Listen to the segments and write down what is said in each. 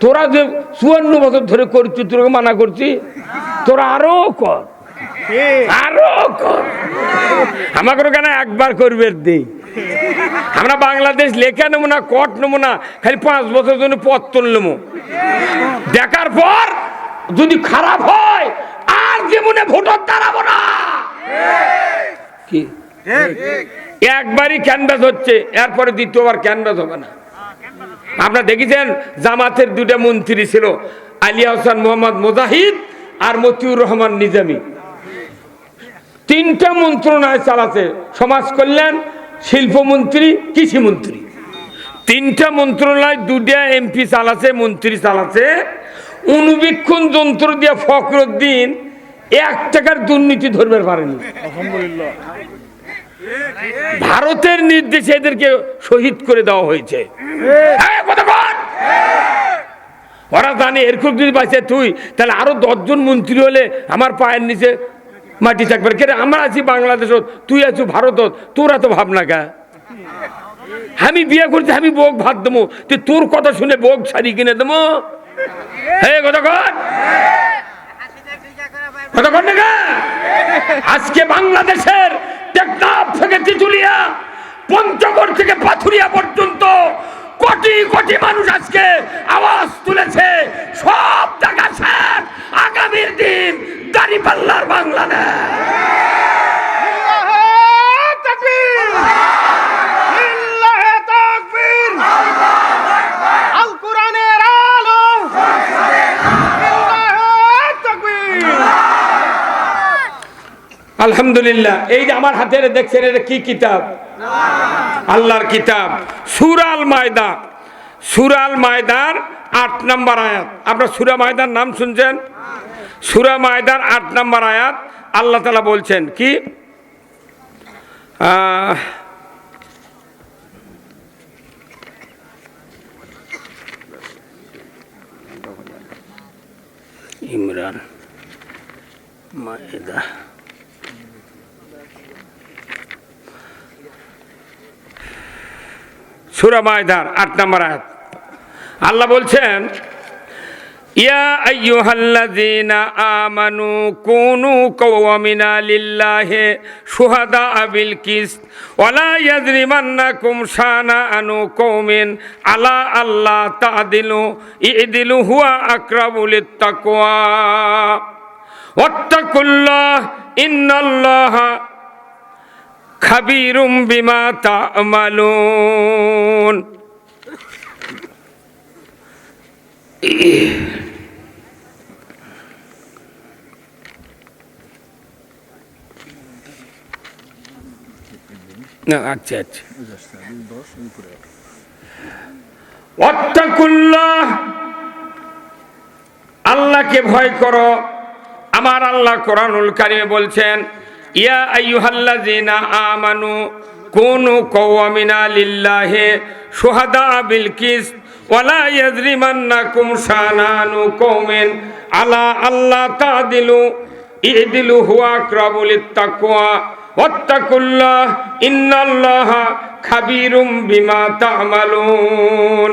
তোরা যে চুয়ান্ন বছর ধরে করছি তোকে মানা করছি তোরা আরও কর। আরও কর। আমাকে কেন একবার করবে দেই আমরা বাংলাদেশ লেখা নেব না কট নেব না খালি পাঁচ বছর জন্য পত্তন নেব দেখার পর যদি খারাপ হয় আর জীবনে ভোটার দাঁড়াবো না। কি? একবারই ক্যানভাস হচ্ছে এরপরে দ্বিতীয়বার ক্যানভাস হবে না। আপনারা দেখেছেন, জামাতের দুটা মন্ত্রী ছিল আলিয়া হোসেন মোহাম্মদ মুজাহিদ আর মতিউর রহমান নিজামি। তিনটা মন্ত্রণালয় চালাচ্ছে সমাজ কল্যাণ, শিল্পমন্ত্রী, কৃষিমন্ত্রী। তিনটা মন্ত্রণালয় দুটা এমপি চালাচ্ছে মন্ত্রী চালাচ্ছে অনুবীক্ষণ যন্ত্র দিয়ে ফখরুদ্দিন এক টাকার দুর্নীতি ধরবে পারেনি। ভারতের নির্দেশে এদেরকে শহীদ করে দেওয়া হয়েছে। হ্যাঁ? ওরা জানে, এরকম যদি বাঁচে তুই, তাহলে আরও দশজন মন্ত্রী হলে আমার পায়ের নিচে মাটি থাকবে। কেন আমরা আছি বাংলাদেশত, তুই আছো ভারতত, তোরা তো ভাবনা কা? আমি বিয়ে করছি, আমি বোক ভাত দেবো। তুই তোর কথা শুনে বোক শাড়ি কিনে দেবো? হ্যাঁ কতক্ষণ কতক্ষণ টাকা আজকে বাংলাদেশের টেকনাফ থেকে পঞ্চগড় থেকে পাথুরিয়া পর্যন্ত কোটি কোটি মানুষ আজকে আওয়াজ তুলেছে সব টাকা শেষ আগামীর দিন দাঁড়িপাল্লার বাংলাদেশ। আলহামদুলিল্লাহ এই যে আমার হাতে দেখছেন এটা কি কিতাব? আল্লাহর কিতাব। সুরাল মায়দা। সুরাল মায়দার আট নম্বর আয়াত। আপনার সুরা মায়দার নাম শুনছেন? সুরা মায়দার আট নম্বর আয়াত আল্লাহ তালা বলছেন, কি? ইমরান মায়দা। সুরা মায়দার আট নম্বর আয়াত। আল্লাহ বলছেন, ইয়া আইয়ুহাল্লাযীনা আমানু কুনু কাওয়ামিনা লিল্লাহি শুহাদা বিল কিসত, ওয়ালা ইয়াজরিমান্নাকুম শানাআনু কওমিন, আলা আল্লাহ তা'দিলু, ইদিলু হুয়া আকরাবু লিত্তাকওয়া ওয়াত্তাকুল্লাহ, ইন্নাল্লাহা খাবিরুম বিমা তা'মালুন। আচ্ছা আচ্ছা। আল্লাহকে ভয় করো। আমার আল্লাহ কোরআনুল কারিমে বলছেন ইয়া আইয়ুহাল্লাযীনা আমানু কুনু কাওয়ামিনা লিল্লাহি শুহাদা বিল কিসত ওয়ালা ইয়াজরিমান্নাকুম শানানু কওমিন আলা আল্লাহ তাদিলু ইদিলু হুয়া আকরাবু লিত্তাকওয়া ওয়াত্তাকুল্লাহ ইন্নাল্লাহা খাবীরুম বিমা তা'মালুন।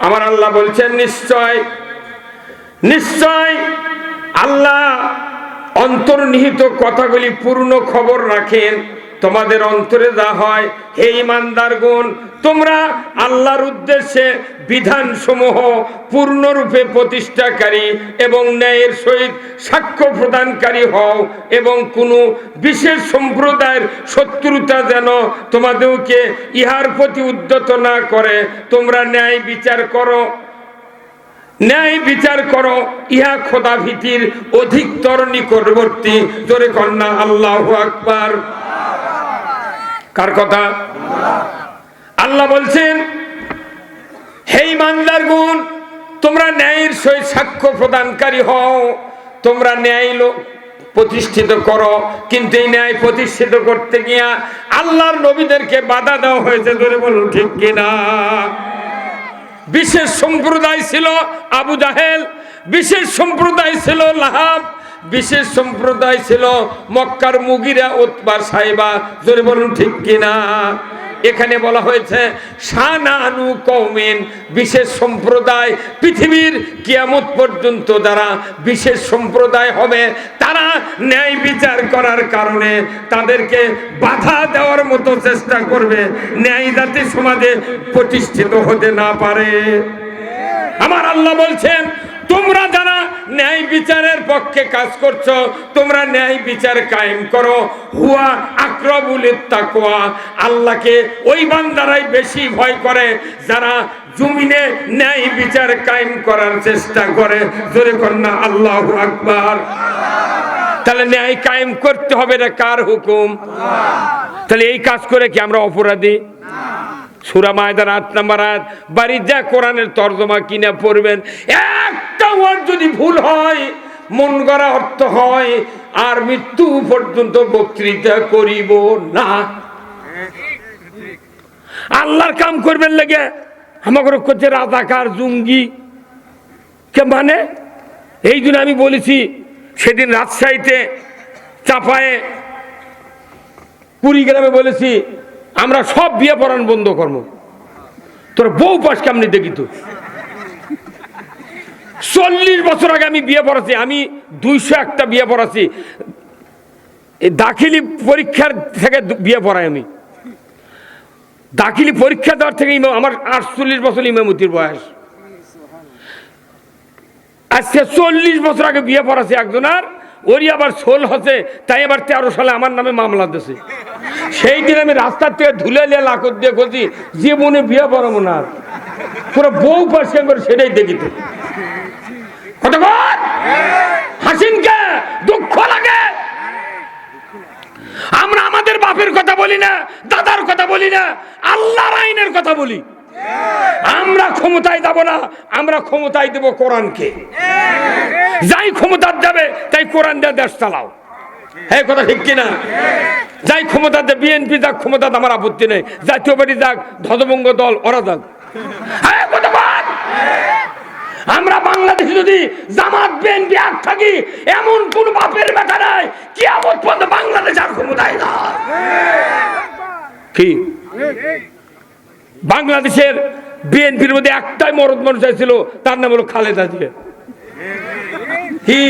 আমার আল্লাহ বলছেন, নিশ্চয় নিশ্চয় আল্লাহ অন্তর্নিহিত কথাগুলি পূর্ণ খবর রাখেন। তোমাদের অন্তরে যা হয়, হে ইমানদার গুণ তোমরা আল্লাহর উদ্দেশ্যে বিধান বিধানসমূহ পূর্ণরূপে প্রতিষ্ঠাকারী এবং ন্যায়ের সহিত সাক্ষ্য প্রদানকারী হও এবং কোনো বিশেষ সম্প্রদায়ের শত্রুতা যেন তোমাদেরকে ইহার প্রতি উদ্যত না করে, তোমরা ন্যায় বিচার করো। ন্যায় বিচার করো, ইহা খোদা ভীতির অধিকতর নিকটবর্তী। জোরে কন্যা, আল্লাহ আকবার। কার কথা? আল্লাহ বলছেন, হেই মানদার গুণ, তোমরা ন্যায়ের সহিত সাক্ষ্য প্রদানকারী হও, তোমরা ন্যায় লোক প্রতিষ্ঠিত করো। কিন্তু এই ন্যায় প্রতিষ্ঠিত করতে গিয়া আল্লাহর নবীদেরকে বাধা দেওয়া হয়েছে, ধরে বলুন, ঠিক কিনা? বিশেষ সম্প্রদায় ছিল আবু জাহেল, বিশেষ সম্প্রদায় ছিল লাহাব, বিশেষ সম্প্রদায় ছিল মক্কার মুগিরা উৎবার সাহেবা জোরে বলুন, ঠিক কিনা? এখানে বলা হয়েছে সানানু কৌমিন বিশেষ সম্প্রদায়, পৃথিবীর কিয়ামত পর্যন্ত যারা বিশেষ সম্প্রদায় হবে, তারা ন্যায় বিচার করার কারণে তাদেরকে বাধা দেওয়ার মতো চেষ্টা করবে, ন্যায় জাতি সমাজে প্রতিষ্ঠিত হতে না পারে। আমার আল্লাহ বলছেন তোমরা যারা ন্যায় বিচারের পক্ষে কাজ করছ, তোমরা ন্যায় বিচার কায়েম করো। হুয়া আক্রবুল তাকওয়া আল্লাহকে ওই বান্দারাই বেশি ভয় করে, যারা জমিনে ন্যায় বিচার কায়েম করার চেষ্টা করে। জোরে কন্যা আল্লাহ আকবার। তাহলে ন্যায় কায়েম করতে হবে রে কার হুকুম? তাহলে এই কাজ করে কি আমরা অপরাধী? সুরা মায়দার আট নাম্বার আয়াত বাড়ির যা কোরআনের তর্জমা কিনা পড়বেন একটা যদি ভুল হয়, মন গড়া অর্থ হয়, আর মৃত্যু পর্যন্ত বক্তৃতা করিব না। আল্লাহর কাম করবেন লেগে আমাকে করছে রাজাকার, জুঙ্গি। কে মানে? এই জন্য আমি বলেছি, সেদিন রাজশাহীতে চাপায়ে কুড়িগ্রামে বলেছি, আমরা সব বিয়ে পড়ান বন্ধ করব। তোর বউ পাশ কেমনি দেখি তো চল্লিশ বছর আগে আমি বিয়ে পড়াচ্ছি আমি দুইশো একটা বিয়ে পড়াচ্ছি এই দাখিলি পরীক্ষার থেকে বিয়ে পড়াই আমি। দাখিলি পরীক্ষা দেওয়ার থেকে ইমাম- আমার আটচল্লিশ বছর ইমামতির বয়স। আজকে চল্লিশ বছর আগে বিয়ে পড়াছে একজনের, ওরই আবার সোল হচ্ছে, তাই আবার তেরো সালে আমার নামে মামলা দিছে। সেই দিন আমি রাস্তার থেকে ধুলে নিয়ে লাকত দিয়ে করছি মনে বিয়ে পড়াবো না। পুরো বউ পাশে করে সেটাই দেখিত। হাসিনকে দুঃখ লাগে। আমরা আমাদের বাপের কথা বলি না, দাদার কথা বলি না, আল্লাহর আইনের কথা বলি। আমরা ক্ষমতায় যাব না, আমরা ক্ষমতায় দেব কোরআনকে। যাই ক্ষমতা যাবে তাই কোরআন দিয়ে দেশ চালাও। হ্যাঁ কথা ঠিক কিনা? যাই ক্ষমতা দেয় বিএনপি যাক, ক্ষমতা আমার আপত্তি নেই। জাতীয় পার্টি যাক, ধ্বজভঙ্গ দল, ওরা যাক। আমরা বাংলাদেশে যদি জামাত, বিএনপি এক থাকি, এমন কোন বাপের বেটা নাই কি আমত পর্যন্ত বাংলাদেশ আর ক্ষমতায় না। কি? বাংলাদেশের বিএনপির মধ্যে একটাই মরদ মানুষ ছিল তার নাম হলো খালেদা জিয়া। কি?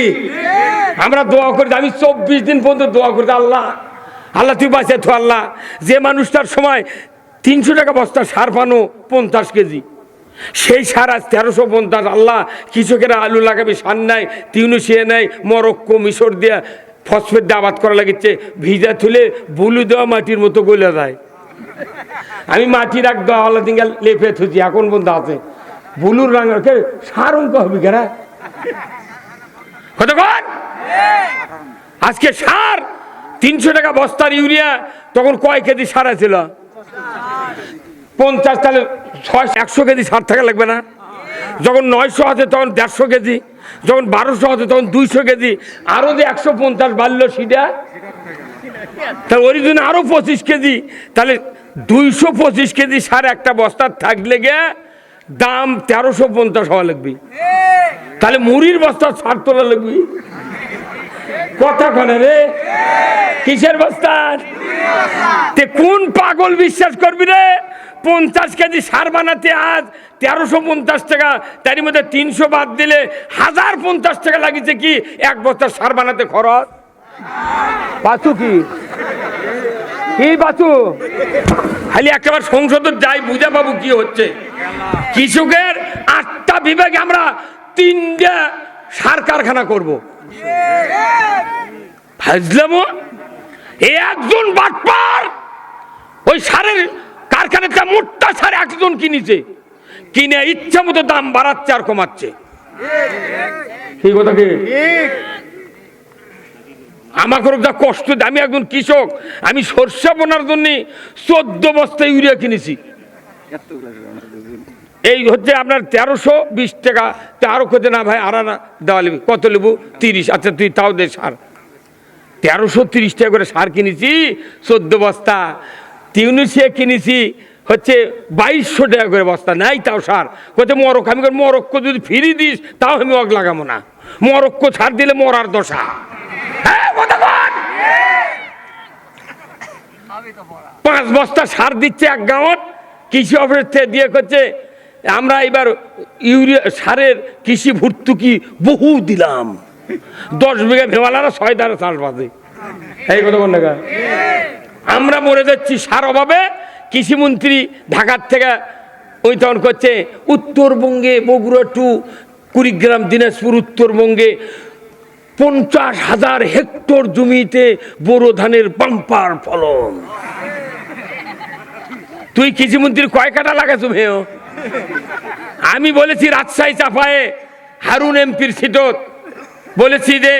আমরা দোয়া করি, আমি চব্বিশ দিন পর্যন্ত দোয়া করি, আল্লাহ আল্লাহ তুই বাঁচে তো আল্লাহ। যে মানুষটার সময় তিনশো টাকা বস্তা সার পানো, পঞ্চাশ কেজি। সেই সার আজ তেরোশো পঞ্চাশ। আল্লাহ কৃষকেরা আলু লাগাবে, সার নাই তিউনুসিয়ে নেয় মরক্কো, মিশর দিয়া ফসফেট দিয়ে আবাদ করা লাগিচ্ছে। ভিজা তুলে বুলু দেওয়া মাটির মতো গলে যায়। আমি মাটি রাখ দেওয়া হলো লেপে থুছি, এখন বন্ধু আছে। বুলুর রাঙার কে সার অঙ্ক হবে কেরা কতক্ষণ আজকে সার, তিনশো টাকা বস্তার ইউরিয়া, তখন কয় কেজি সার ছিল পঞ্চাশ তাহলে ছয় একশো কেজি সার থাকা লাগবে না। যখন নয়শো আছে তখন দেড়শো কেজি, যখন বারোশো আছে তখন দুইশো কেজি আরও যে একশো পঞ্চাশ বাড়লো সেটা? তাহলে ওই জন্য আরও পঁচিশ কেজি। তাহলে দুইশো পঁচিশ কেজি সার একটা বস্তার থাকলে গে দাম তেরোশো পঞ্চাশ হওয়া লাগবে। তাহলে মুড়ির বস্তা সার তোলা লাগবে। কথা কনে রে? কিসের বস্তার তে কোন পাগল বিশ্বাস করবি রে? পঞ্চাশ কেজি সার বানাতে আজ তেরোশো পঞ্চাশ টাকা, তারই মধ্যে তিনশো বাদ দিলে হাজার পঞ্চাশ টাকা লাগিয়েছে কি? এক বস্তা সার বানাতে খরচ? বাচু কি? কি বাচু? খালি একেবারে সংসদে যাই বুঝে পাবো কি হচ্ছে। কৃষকের আটটা বিভাগে আমরা তিনটা সার কারখানা করব। ভাজলাম এই একজন বাটপার, ওই সারের কারখানাটা মোটটা সার একজন কিনেছে। কিনে ইচ্ছা মতো দাম বাড়াচ্ছে আর কমাচ্ছে। কথা আমাকে যা কষ্ট আমি একজন কৃষক, আমি সর্ষে বোনার জন্য চোদ্দ বস্তা ইউরিয়া কিনেছি। এই হচ্ছে আপনার তেরোশো বিশ টাকা। তেরো কোতে না ভাই আর না দেওয়া লিবি, কত লেবু? তিরিশ। আচ্ছা তুই তাও দে সার। তেরোশো তিরিশ টাকা করে সার কিনেছি, চোদ্দ বস্তা। তিউনিসিয়া কিনেছি হচ্ছে বাইশশো টাকা করে বস্তা। নাই তাও সার। কোথায় মরক আমি মরক্কো যদি ফিরি দিস তাও আমি অগ লাগাবো না। মরক্কো সার দিলে মরার দশা। হ্যাঁ, বল। পাঁচ বস্তা সার দিচ্ছে এক গাঁৱত কৃষি অফিস থেকে দিয়ে করছে আমরা এবার ইউরিয়া সারের কৃষি ভর্তুকি বহু দিলাম। দশ বিঘা ভেমালারা ছয় দ্বারা চাষবাসে। এই কথা টাকা আমরা মরে যাচ্ছি সার অভাবে কৃষিমন্ত্রী ঢাকার থেকে ওই তখন করছে, উত্তরবঙ্গে বগুড়া টু কুড়িগ্রাম, দিনাজপুর উত্তরবঙ্গে পঞ্চাশ হাজার হেক্টর জমিতে বোরো ধানের বাম্পার ফলন। তুই কৃষিমন্ত্রীর কয় কাটা লাগাছো ভেও আমি বলেছি রাজশাহী চাপায়ে হারুন এমপির সিটত। বলেছি যে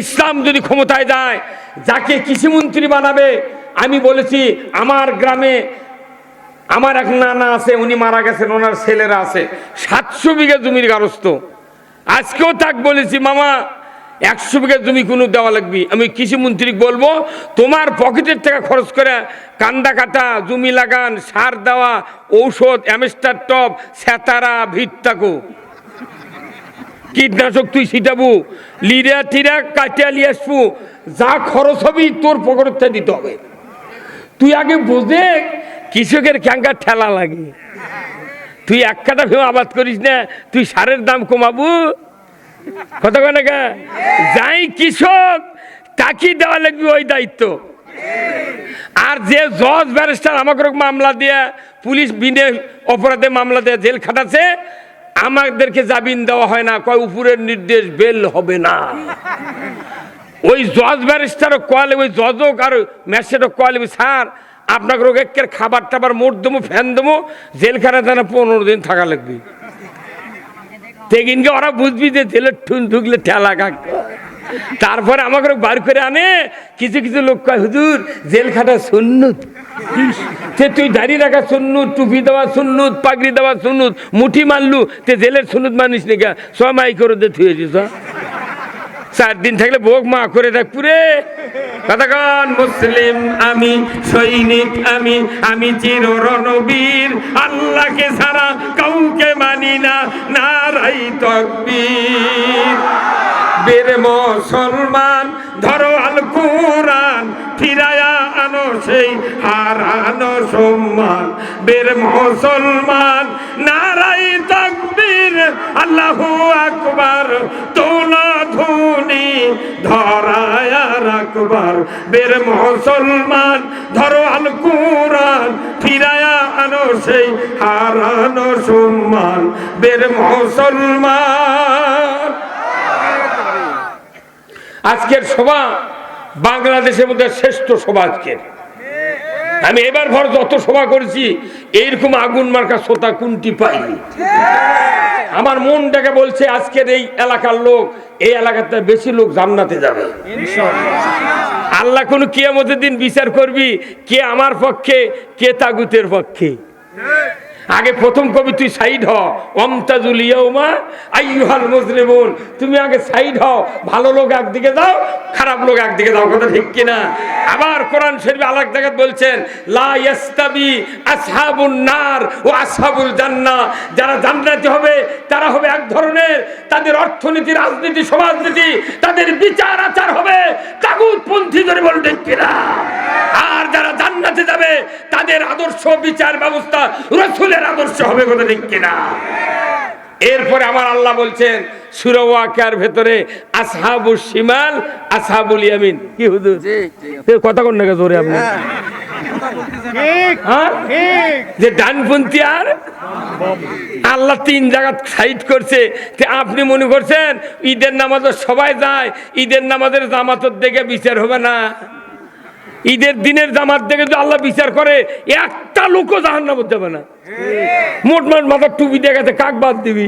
ইসলাম যদি ক্ষমতায় যায়, যাকে কৃষিমন্ত্রী বানাবে আমি বলেছি, আমার গ্রামে আমার এক নানা আছে, উনি মারা গেছেন, ওনার ছেলেরা আছে। সাতশো বিঘা জমির গারস্থ। আজকেও তাক বলেছি, মামা, একশো বিঘা জমি কোনো দেওয়া লাগবে। আমি কৃষিমন্ত্রী বলব, তোমার পকেটের টাকা খরচ করে কান্দা কাটা, জমি লাগান, সার দেওয়া, ঔষধ, অ্যামেস্টার টপ, সেতারা ভিত্তাকো কীটনাশক তুই ছিটাবু লিরা টিরা কাটিয়া লিয়ে আসবু। যা খরচ হবি তোর পকেটে দিতে হবে। তুই আগে বোঝে কৃষকের ক্যাঙ্কা ঠেলা লাগে। তুই এক কাটা ভেবে আবাদ করিস না, তুই সারের দাম কমাবু। কথা কয় না যাই কৃষক তাকে দেওয়া লাগবে ওই দায়িত্ব। আর যে জজ, ব্যারিস্টার আমাকে মামলা দিয়ে, পুলিশ বিনে অপরাধে মামলা দিয়ে জেল খাটাচ্ছে, আমাদেরকে জামিন দেওয়া হয় না, কয় উপরের নির্দেশ বেল হবে না। ওই জজ ব্যারিস্টারও কয়ালে, ওই জজক আর ম্যাজিস্ট্রেটও কয়ালে স্যার, আপনাকে রোগের খাবার টাবার মোট দেবো ফ্যান দেবো জেলখানা যেন পনেরো দিন থাকা লাগবে। তেগিনকে ওরা বুঝবি যে জেলের ঠুন ঢুকলে ঠেলা কাক। তারপরে আমাকে বার করে আনে, কিছু কিছু লোক কয়, হুজুর জেল খাটা সুন্নুত। সে তুই দাড়ি রাখা সুন্নুত, টুপি দেওয়া সুন্নুত, পাগড়ি দেওয়া সুন্নুত, মুঠি মারলু, তে জেলের সুন্নুত মানিস নিকা সময় করে দে থুয়েছিস চার দিন থাকলে ভোগ মা করে রাখ পুরে। কতক্ষণ মুসলিম, আমি সৈনিক, আমি আমি চির রণবীর আল্লাহকে ছাড়া কাউকে মানি না, নারাই তকবীর। বীর মুসলমান, ধরো আল কোরআন, ফিরায়া আনো সেই হারানো সম্মান। বীর মুসলমান, নারাই তকবীর, আল্লাহু আকবার। ধুনি ধরায়া রাখবার। বের মুসলমান ধরো আল কোরআন, ফিরায়া আনো সেই হারানো সম্মান। বের মুসলমান আজকের সভা বাংলাদেশের মধ্যে শ্রেষ্ঠ সভা আজকের। আমি এবার ভর যত সভা করেছি, এইরকম আগুন মার্কা শ্রোতা কোনটি পাইনি? আমার মনটাকে বলছে, আজকের এই এলাকার লোক, এই এলাকাতে বেশি লোক জান্নাতে যাবে। আল্লাহ কোন কিয়ামতের দিন বিচার করবি, কে আমার পক্ষে, কে তাগুতের পক্ষে। আগে প্রথম কবি তুই সাইড হ। ইয়ৌমা আইয়ুহাল মুসলিমুন তুমি আগে সাইড হও ভালো লোক একদিকে দাও, খারাপ লোক একদিকে দাও। কথা ঠিক কিনা? আবার কোরআন শরীফ আলাদা জায়গায় বলছেন, লা ইয়াস্তাবি নার ও আসহাবুল জান্নাহ যারা জান্নাতি হবে, তারা হবে এক ধরনের। তাদের অর্থনীতি, রাজনীতি, সমাজনীতি, তাদের বিচার আচার হবে। তাগুতপন্থী ধরে বল ঠিক কিনা? আর যারা জান্নাতে যাবে, তাদের আদর্শ, বিচার ব্যবস্থা রসুলের আদর্শ হবে কথা ঠিক কিনা? এরপরে আমার আল্লাহ বলছেন সুরওয়াকার ভেতরে আসহাবুল শিমাল আসহাবুল ইয়ামিন। কি হুজুর? কথা কোন নাকি জোরে আপনি? ঠিক হ্যাঁ? ঠিক। যে ডানপন্থী আর? আল্লাহ তিন জায়গা সাইড করছে। তে আপনি মনে করছেন ঈদের নামাজও সবাই যায় ঈদের নামাজের জামাতর দেখে বিচার হবে না? ঈদের দিনের জামাত দেখে যদি আল্লাহ বিচার করে, একটা লোকও জাহান নামত যাবে না। মোট মোট মাথার টুপি দেখাতে কাক বাদ দিবি?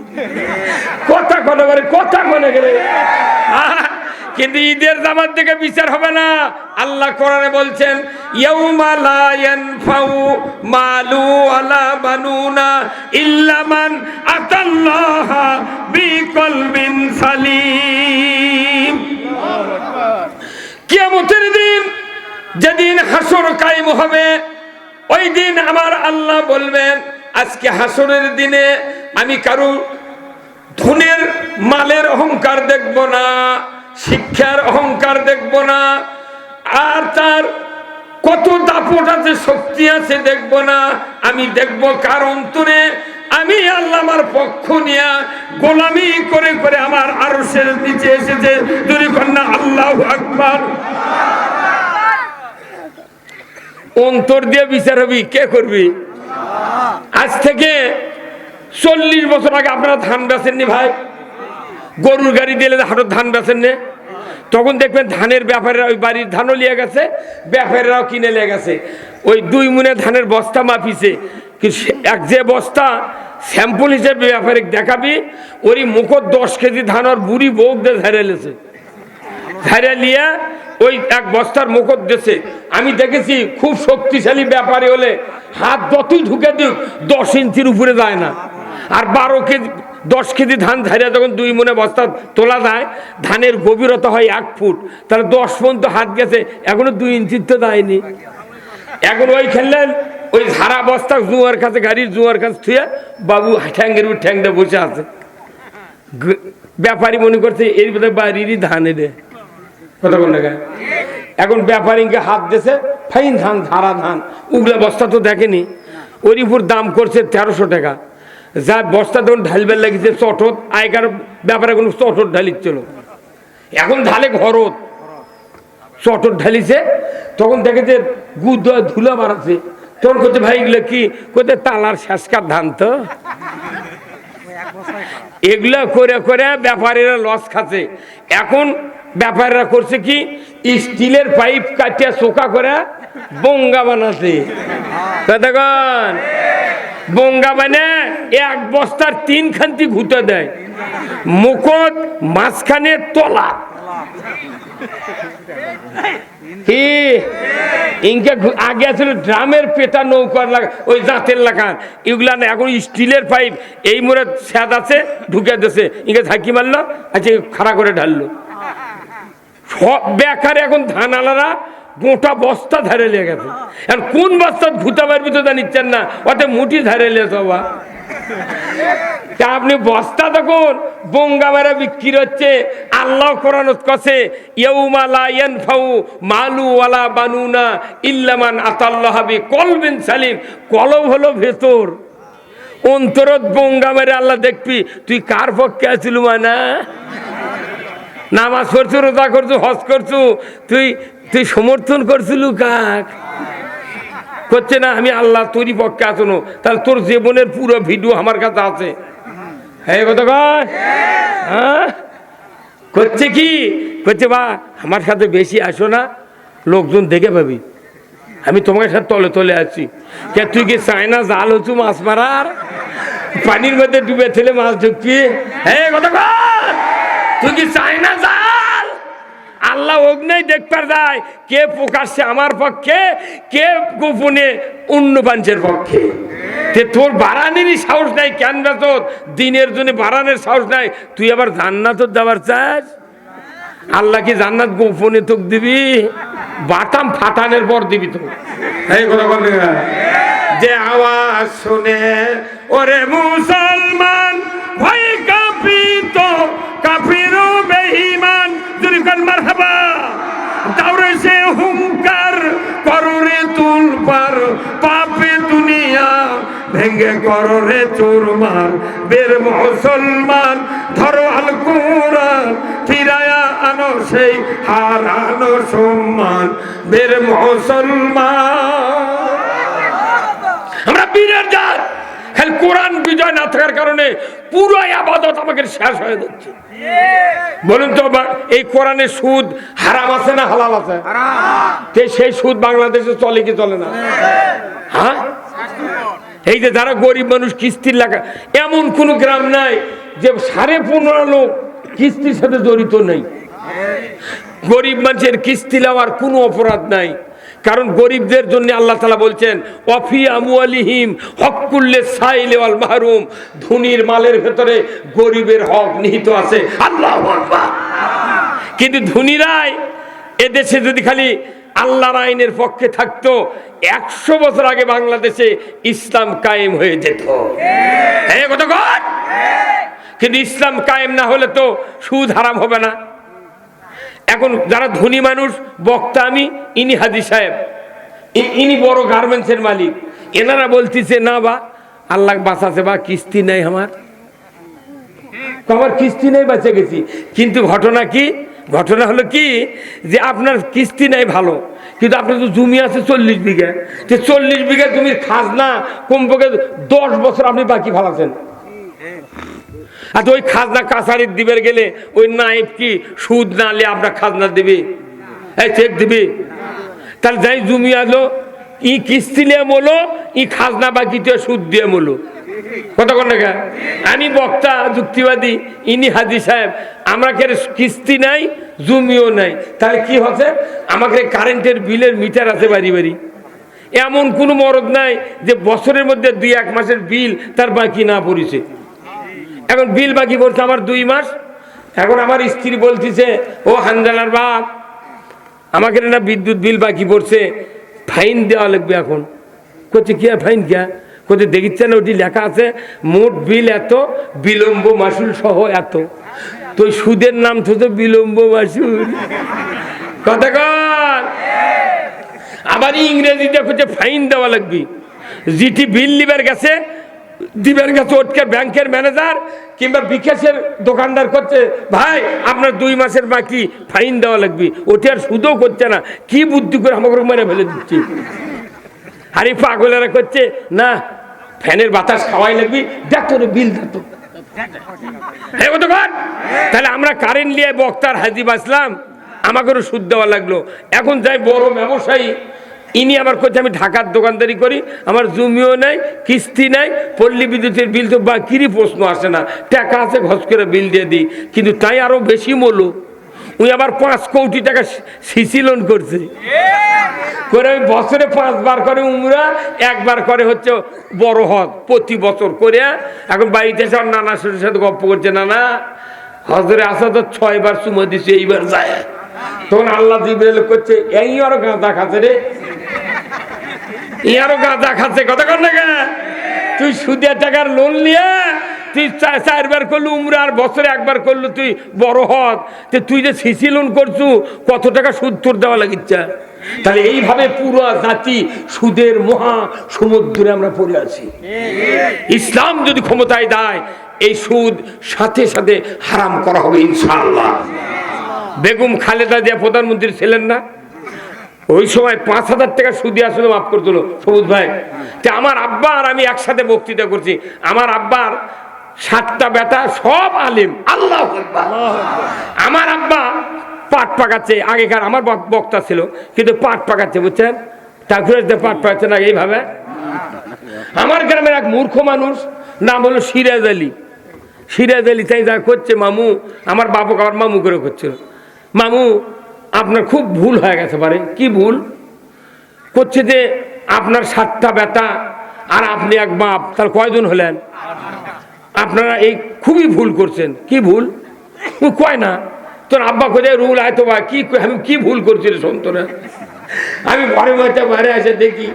কথা কনে করে, কথা কনে গেলে কিন্তু ঈদের জামাত দেখে বিচার হবে না। আল্লাহ কোরআনে বলছেন, ইয়াউমা লা ইয়ানফাউ মালু ওয়ালা বানুনা ইল্লা মান আতাল্লাহা বিকলবিন সালিম। কিয়ামতের দিন যেদিন হাসর কায়েম হবে, ওই দিন আমার আল্লাহ বলবেন, আজকে হাসরের দিনে আমি কারও ধনের মালের অহংকার দেখব না, শিক্ষার অহংকার দেখব না, আর তার কত দাপট আছে, শক্তি আছে দেখব না, আমি দেখব কার অন্তরে? আমি আল্লাহ আমার পক্ষ নিয়ে গোলামি করে করে আমার আরশের নিচে এসেছে। যদি কন্যা আল্লাহ আকবার। অন্তর দিয়ে বিচার হবি, কে করবি? আজ থেকে চল্লিশ বছর আগে আপনারা ধান বেচেননি ভাই? গরুর গাড়ি দিলে হাটত ধান বেচেন নে তখন দেখবেন ধানের ব্যাপারীরা ওই বাড়ির ধানও লিয়ে গেছে, ব্যাপারীরাও কিনে লিয়ে গেছে। ওই দুই মুনে ধানের বস্তা মাপিছে। কি এক যে বস্তা স্যাম্পল হিসেবে ব্যাপারে দেখাবি, ওরই মুখত দশ কেজি ধান আর বুড়ি দিয়ে ঝেড়ে লেছে ঝাড়ে নিয়ে ওই এক বস্তার মুখত দেশে আমি দেখেছি খুব শক্তিশালী ব্যাপারে হলে হাত যতই ঢুকে দিক, দশ ইঞ্চির উপরে যায় না। আর বারো কেজি, দশ কেজি ধান ঝাড়িয়ে যখন দুই মনে বস্তা তোলা যায়, ধানের গভীরতা হয় এক ফুট, তাহলে দশ পর্যন্ত হাত গেছে, এখনও দুই ইঞ্চির তো দেয়নি এখন ওই খেললেন ওই ঝাড়া বস্তা জুয়ার কাছে, গাড়ির জুয়ার কাছে থুয়ে বাবু ঠ্যাঙ্গের ঠ্যাংটা বসে আছে। ব্যাপারী মনে করছে, এর বাড়িরই ধান এনে এখন ব্যাপারীকে হাত দিয়েছে, ফাইন ধান, ধারা ধান। উগলা বস্তা তো দেখেনি। ওর উপর দাম করছে তেরোশো টাকা। যা বস্তা তখন ঢালবার লাগিছে চটত, আগেকার ব্যাপারে কোনো চটত ঢালিচ্ছিল এখন ঢালে ঘরত। চটর ঢালিছে, তখন দেখে যে গুদ, ধুলা বাড়াচ্ছে। তখন করতে ভাই, এগুলো কি? করতে তালার শেষকার ধান তো। এগুলো করে করে ব্যাপারীরা লস খাচ্ছে। এখন ব্যাপারীরা করছে কি? স্টিলের পাইপ কাটিয়া চোকা করে বঙ্গা বানাচ্ছে। কতক্ষণ বঙ্গা মানে এক বস্তার তিন খান্তি ঘুতে দেয়। মুখত মাঝখানে তলা। কি ইনকে আগে আছিল ড্রামের পেটা নৌকার লাগা ওই জাতের লাগান। এগুলা এখন স্টিলের পাইপ। এই মোড়ে স্যাদ আছে, ঢুকে দিছে। ইনকে ঝাঁকি মারলো আচ্ছা খাড়া করে ঢাললো। সব বেকার এখন ধান আলারা গোটা বস্তা ধারে লেগে গেছে। আর কোন বস্তা ভূতা পারবি তো জানিচ্ছেন না ওতে মুঠি ধারে লে সবা তা আপনি বস্তা তখন বঙ্গা মেরা বিক্রি হচ্ছে, আল্লাহ কোরআন কছে বানুনা ইল্লামান আতাল্লাহ বি কলবিন সালিম। কলব হলো ভেতর। অন্তরত বঙ্গা মেরে আল্লাহ দেখবি, তুই কার পক্ষে আছিলু মানা নামাজ পড়ছু, রোজা করছু, হজ করছু, তুই তুই সমর্থন করছিলু কাক করছে না, আমি আল্লাহ তোরই পক্ষে আসনো। তাহলে তোর জীবনের পুরো ভিডিও আমার কাছে আছে। হ্যাঁ কথা কয়? হ্যাঁ? করছে কি? করছে, বা, আমার সাথে বেশি আসো না, লোকজন দেখে পাবি। আমি তোমার সাথে তলে তলে আছি কে, তুই কি চায়না জাল হচ্ছু মাছ মারার? পানির মধ্যে ডুবে থেলে মাছ ঢুকছি? হ্যাঁ কথা তুই কি চায়না জাল আল্লাহ অগ্নেই দেখবার যায় কে প্রকাশ্যে আমার পক্ষে কে গোপনে অন্য পাঞ্চের পক্ষে। তে তোর বাড়ানিরই সাহস নাই কেন বেতত দিনের জন্য বাড়ানোর সাহস নাই। তুই আবার জান্নাত দেওয়ার চাস? আল্লাহ কি জান্নাত গোপনে তোক দিবি? বাটাম ফাটানের পর দিবি তো যে আওয়াজ শুনে ওরে মুসলমান ভয় কাঁপিত কাফিরও বেঈমান দুর্গন মারহাবা? দাউরে সে হুঙ্কার কররে তুল পার পাপে দুনিয়া ভেঙ্গে কররে চোরমার। বের মুসলমান, ধরো আল কোরআন, ফিরায়া আনো সেই হারানো সম্মান। বের মুসলমান। তাকবীরের জাত। খালি কোরআন বিজয় না থাকার কারণে পুরো আবাদত আমাকে শেষ হয়ে যাচ্ছে। বলুন তো এই কোরআনের সুদ হারাম আছে না হালাল আছে? সেই সুদ বাংলাদেশে চলে কি চলে না? হ্যাঁ? এই যে যারা গরিব মানুষ কিস্তির লাগা, এমন কোন গ্রাম নাই যে সাড়ে পনেরো লোক কিস্তির সাথে জড়িত নেই। গরিব মানুষের কিস্তি নেওয়ার কোনো অপরাধ নাই। কারণ গরিবদের জন্য আল্লাহ তালা বলছেন অফি আমুয়ালিহিম হকুল্লে সাইলে আল মাহরুম। ধনির মালের ভেতরে গরিবের হক নিহিত আছে। আল্লাহ। কিন্তু ধনীরাই এদেশে যদি খালি আল্লাহর আইনের পক্ষে থাকতো, একশো বছর আগে বাংলাদেশে ইসলাম কায়েম হয়ে যেত। হ্যাঁ কিন্তু ইসলাম কায়েম না হলে তো সুদ হারাম হবে না। এখন যারা ধনী মানুষ, বক্তা আমি, ইনি হাজি সাহেব। ইনি বড় গার্মেন্টসের মালিক। এনারা বলতেছে, না বা, আল্লাহ বাঁচাছে বা, কিস্তি নেই আমার। আমার কিস্তি নেই, বেঁচে গেছি। কিন্তু ঘটনা কি? ঘটনা হলো কি? যে আপনার কিস্তি নেই ভালো, কিন্তু আপনার তো জমি আছে চল্লিশ বিঘা। চল্লিশ বিঘা জমির খাজনা কমপক্ষে দশ বছর আপনি বাকি ফালাছেন। তো ওই খাজনা কাছারির দিবের গেলে, ওই নাইব কি সুদ না আনলে আপনার খাজনা দিবে? এই চেক দিবে? তাহলে যাই জমি আলো ই কিস্তি নিয়ে মলো ই খাজনা বাকিতে সুদ দিয়ে মলো টাকা আমি বক্তা, যুক্তিবাদী, ইনি হাজি সাহেব, আমাকে কিস্তি নাই, জমিও নাই। তাহলে কি হচ্ছে? আমাকে কারেন্টের বিলের মিটার আছে বাড়ি বাড়ি। এমন কোনো মরদ নাই যে বছরের মধ্যে দুই এক মাসের বিল তার বাকি না পড়েছে। এখন বিল বাকি পড়ছে আমার দুই মাস। এখন আমার স্ত্রী বলতেছে, ও হানজালার বাপ, আমাকে না বিদ্যুৎ বিল বাকি পড়ছে, ফাইন দেওয়া লাগবে এখন। করছে কি ফাইন কে করছে দেখিচ্ছেন ওটি লেখা আছে, মোট বিল এত, বিলম্ব মাসুল সহ এত। তো সুদের নাম তো বিলম্ব মাসুল। কথা কর আবার ইংরেজিতে করছে ফাইন দেওয়া লাগবে। জিটি বিল লিবার গেছে দিবের গেছে ওটকে ব্যাংকের ম্যানেজার কিংবা বিকাশের দোকানদার করছে, ভাই, আপনার দুই মাসের বাকি ফাইন দেওয়া লাগবে। ওটি আর সুদও করছে না। কি বুদ্ধি করে আমাকে মেরে ফেলে দিচ্ছি? আরে পাগলেরা করছে, না, ফ্যানের বাতাস খাওয়াই লাগবি। দেখ বিল কতক্ষণ তাহলে আমরা কারেন্ট নিয়ে বক্তার হাজি বাঁচলাম। আমাকেও সুদ দেওয়া লাগল। এখন যাই বড় ব্যবসায়ী ইনি আমার করছে আমি ঢাকার দোকানদারি করি, আমার জমিও নাই, কিস্তি নাই, পল্লী বিদ্যুতের বিল তো বাকিরই প্রশ্ন আসে না। টাকা আছে ঘস করে বিল দিয়ে দিই। কিন্তু তাই আরও বেশি মূল্য উনি আবার পাঁচ কোটি টাকা সিসি লোন করছে। করে ওই বছরে পাঁচবার করে উমরা, একবার করে হচ্ছে বড় হজ, প্রতি বছর করে। এখন বাড়িতে এসে ওর নানা শ্বশুরের সাথে গপ্প করছে, নানা, হজরে আসা তো ছয়বার চুমো দিছে, এইবার যায়। তখন আল্লাহ জিবরেল করছে, এই আরও গাঁদা খাচ্ছে রে আরও গাঁদা খাচ্ছে কত কর না? তুই সুদের টাকার লোন নিয়ে, তুই চারবার করলু উমরা আর বছরে একবার করলু তুই বড় হদ তো তুই যে সিসি লোন করছু, কত টাকা সুদ তোর দেওয়া লাগিচ্ছে? তাহলে এইভাবে পুরো জাতি সুদের মহা সমুদ্রে আমরা পড়ে আছি। ইসলাম যদি ক্ষমতায় দেয়, এই সুদ সাথে সাথে হারাম করা হবে ইনশাআল্লাহ। বেগম খালেদা জিয়া প্রধানমন্ত্রী ছিলেন না? ওই সময় পাঁচ হাজার টাকা সুদি আসলে মাফ করে দিল, সবুজ ভাই। তা আমার আব্বা আর আমি একসাথে বক্তৃতা করছি। আমার আব্বার সাতটা বেটা সব আলিম। আল্লাহ আমার আব্বা পাট পাকাচ্ছে, আগেকার আমার বক- বক্তা ছিল, কিন্তু পাট পাকাচ্ছে, বুঝছেন? তারপরে পাট পাকাচ্ছে না এইভাবে? আমার গ্রামের এক মূর্খ মানুষ, নাম হলো সিরাজ আলী। সিরাজ আলী তাই যা করছে, মামু, আমার বাবুকে আমার মামু করে করছিল। মামু আপনার খুব ভুল হয়ে গেছে পারে কি ভুল? করছে যে আপনার সাতটা বেটা আর আপনি এক বাপ তার কয়জন হলেন? আপনারা এই খুবই ভুল করছেন। কি ভুল? কয় না। তোর আব্বা কোথায়? রুল আয় বা কি আমি কি ভুল করছি রে সন্তরা আমি ঘরে মধ্যে বাইরে এসে দেখি,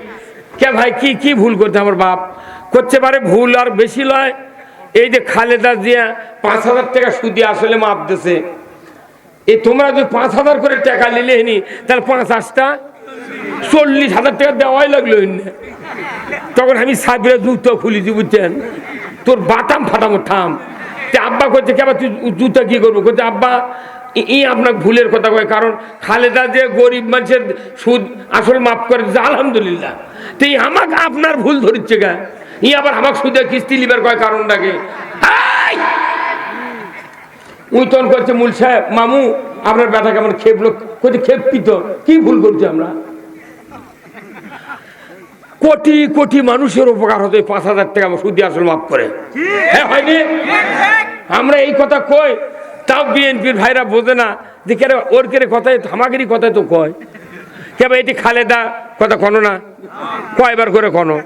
কে ভাই, কি কি ভুল করছে আমার বাপ? করছে পারে ভুল আর বেশি লয়। এই যে খালেদা জিয়া পাঁচ হাজার টাকা সুদি আসলে মাপ দিছে। এই তোমরা যদি পাঁচ হাজার করে টাকা নিলে নি তাহলে পাঁচ আটটা চল্লিশ হাজার টাকা দেওয়াই লাগল তখন আমি সাইবের জুতো খুলেছি বুঝছেন? তোর বাটাম ফাটামো তে আব্বা করছে কে আবার তুই জুতা কি করব? করছে আব্বা ই- আপনার ভুলের কথা কয় কারণ খালেদা যে গরিব মানুষের সুদ আসল মাফ করে দিছে, আলহামদুলিল্লাহ। তো এই আমাকে আপনার ভুল ধরিচ্ছে গা। ই আবার আমাকে সুদে কিস্তি লিবার কয় কারণটাকে এই! করছে মূল সাহেব মামু আপনার ব্যথা কেমন? খেপলো কোথায় খেপি তো কি ভুল করছি আমরা? কোটি কোটি মানুষের উপকার হতে পাঁচ হাজার টাকা সুদি আসল মাফ করে। হ্যাঁ হয়নি? আমরা এই কথা কই তাও বিএনপির ভাইরা বোঝে না যে কেন ওর কেড়ে কথায় আমাদেরই কথায় তো কয়। কেবা এটি খালেদা কথা কনো না? কয়বার করে কনো?